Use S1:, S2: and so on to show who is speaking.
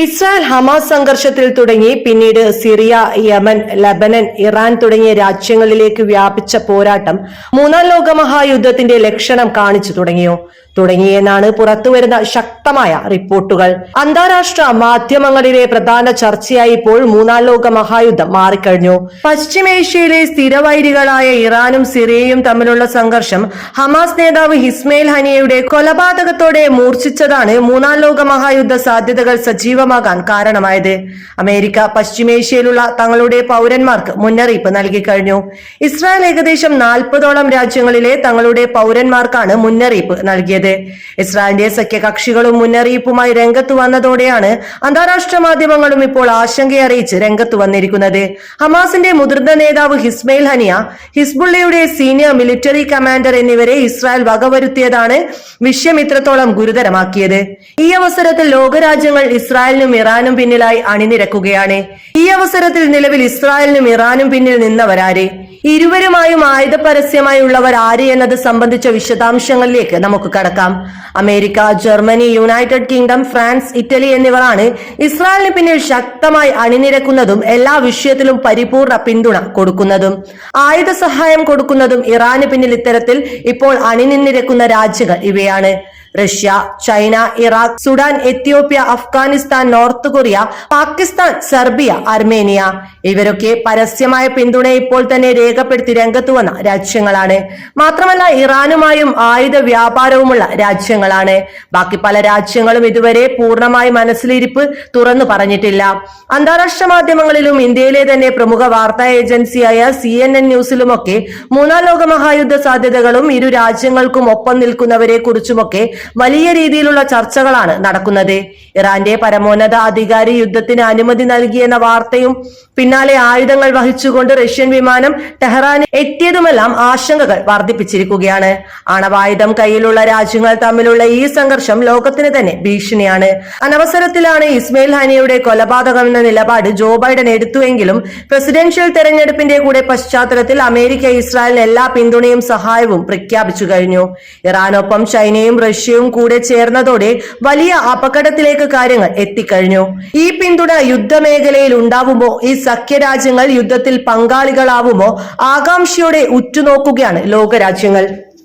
S1: Israel Hamas സംഘർഷത്തിൽ തുടങ്ങി പിന്നീട് സിറിയ യമൻ ലബനൻ ഇറാൻ തുടങ്ങിയ രാജ്യങ്ങളിലേക്ക് വ്യാപിച്ച പോരാട്ടം മൂന്നാം ലോകമഹായുദ്ധത്തിന്റെ ലക്ഷണം കാണിച്ചു തുടങ്ങിയോ? തുടങ്ങിയെന്നാണ് പുറത്തുവരുന്ന ശക്തമായ റിപ്പോർട്ടുകൾ. അന്താരാഷ്ട്ര മാധ്യമങ്ങളിലെ പ്രധാന ചർച്ചയായി ഇപ്പോൾ മൂന്നാം ലോക മഹായുദ്ധം മാറിക്കഴിഞ്ഞു. പശ്ചിമേഷ്യയിലെ സ്ഥിരവൈരികളായ ഇറാനും സിറിയയും തമ്മിലുള്ള സംഘർഷം ഹമാസ് നേതാവ് ഹിസ്മയിൽ ഹനിയയുടെ കൊലപാതകത്തോടെ മൂർച്ഛിച്ചതാണ് മൂന്നാം ലോക മഹായുദ്ധ സാധ്യതകൾ സജീവമാകാൻ കാരണമായത്. അമേരിക്ക പശ്ചിമേഷ്യയിലുള്ള തങ്ങളുടെ പൗരന്മാർക്ക് മുന്നറിയിപ്പ് നൽകി കഴിഞ്ഞു. ഇസ്രായേൽ ഏകദേശം നാൽപ്പതോളം രാജ്യങ്ങളിലെ തങ്ങളുടെ പൗരന്മാർക്കാണ് മുന്നറിയിപ്പ് നൽകിയത്. ഇസ്രായേലിന്റെ സഖ്യകക്ഷികളും മുന്നറിയിപ്പുമായി രംഗത്ത് വന്നതോടെയാണ് അന്താരാഷ്ട്ര മാധ്യമങ്ങളും ഇപ്പോൾ ആശങ്കയറിയിച്ച് രംഗത്ത് വന്നിരിക്കുന്നത്. ഹമാസിന്റെ മുതിർന്ന നേതാവ് ഹിസ്മയിൽ ഹനിയ ഹിസ്ബുള്ളയുടെ സീനിയർ മിലിറ്ററി കമാൻഡർ എന്നിവരെ ഇസ്രായേൽ വകവരുത്തിയതാണ് വിഷയം ഇത്രത്തോളം ഗുരുതരമാക്കിയത്. ഈ അവസരത്തിൽ ലോകരാജ്യങ്ങൾ ഇസ്രായേലിനും ഇറാനും പിന്നിലായി അണിനിരക്കുകയാണ്. ഈ അവസരത്തിൽ നിലവിൽ ഇസ്രായേലിനും ഇറാനും പിന്നിൽ നിന്നവരാര്? ഇരുവരുമായും ആയുധ പരസ്യമായി ഉള്ളവർ ആര് എന്നത് സംബന്ധിച്ച വിശദാംശങ്ങളിലേക്ക് നമുക്ക് കടക്കാം. America Germany United Kingdom France Italy എന്നിവരാണ് ഇസ്രായേലിന് പിന്നിൽ ശക്തമായി അണിനിരക്കുന്നതും എല്ലാ വിഷയത്തിലും പരിപൂർണ പിന്തുണ കൊടുക്കുന്നതും. ആയുധ സഹായം കൊടുക്കുന്നതും ഇറാന് പിന്നിൽ ഇത്തരത്തിൽ ഇപ്പോൾ അണിനിരക്കുന്ന രാജ്യങ്ങൾ ഇവയാണ്. Russia China Iraq Sudan Ethiopia Afghanistan North Korea Pakistan Serbia Armenia. ഇവരൊക്കെ പരസ്യമായ പിന്തുണ ഇപ്പോൾ തന്നെ രേഖപ്പെടുത്തി രംഗത്ത് വന്ന രാജ്യങ്ങളാണ്. മാത്രമല്ല ഇറാനുമായും ആയുധ വ്യാപാരവുമുള്ള രാജ്യങ്ങളാണ്. ബാക്കി പല രാജ്യങ്ങളും ഇതുവരെ പൂർണമായി മനസ്സിലിരിപ്പ് തുറന്നു പറഞ്ഞിട്ടില്ല. അന്താരാഷ്ട്ര മാധ്യമങ്ങളിലും ഇന്ത്യയിലെ തന്നെ പ്രമുഖ വാർത്താ ഏജൻസിയായ സി എൻ എൻ ന്യൂസിലുമൊക്കെ മൂന്നാം ലോക മഹായുദ്ധ സാധ്യതകളും ഇരു രാജ്യങ്ങൾക്കും ഒപ്പം നിൽക്കുന്നവരെ കുറിച്ചുമൊക്കെ വലിയ രീതിയിലുള്ള ചർച്ചകളാണ് നടക്കുന്നത്. ഇറാന്റെ പരമോന്നത അധികാരി യുദ്ധത്തിന് അനുമതി നൽകിയെന്ന വാർത്തയും പിന്നാലെ ആയുധങ്ങൾ വഹിച്ചുകൊണ്ട് റഷ്യൻ വിമാനം ടെഹ്റാൻ എത്തിയതുമെല്ലാം ആശങ്കകൾ വർദ്ധിപ്പിച്ചിരിക്കുകയാണ്. ആണവായുധം കയ്യിലുള്ള രാജ്യങ്ങൾ തമ്മിലുള്ള ഈ സംഘർഷം ലോകത്തിന് തന്നെ ഭീഷണിയാണ്. അനവസരത്തിലാണ് ഇസ്മയിൽ ഹനിയുടെ കൊലപാതകം എന്ന നിലപാട് ജോ ബൈഡൻ എടുത്തുവെങ്കിലും പ്രസിഡൻഷ്യൽ തെരഞ്ഞെടുപ്പിന്റെ കൂടെ പശ്ചാത്തലത്തിൽ അമേരിക്ക ഇസ്രായേലിന് എല്ലാ പിന്തുണയും സഹായവും പ്രഖ്യാപിച്ചു കഴിഞ്ഞു. ഇറാനൊപ്പം ചൈനയും റഷ്യയും കൂടെ ചേർന്നതോടെ വലിയ അപകടത്തിലേക്ക് കാര്യങ്ങൾ എത്തിക്കഴിഞ്ഞു. ഈ പിന്തുണ യുദ്ധമേഖലയിൽ ഉണ്ടാവുമോ? ഈ സഖ്യരാജ്യങ്ങൾ യുദ്ധത്തിൽ പങ്കാളികളാവുമോ? ആകാംക്ഷയോടെ ഉറ്റുനോക്കുകയാണ് ലോകരാജ്യങ്ങൾ.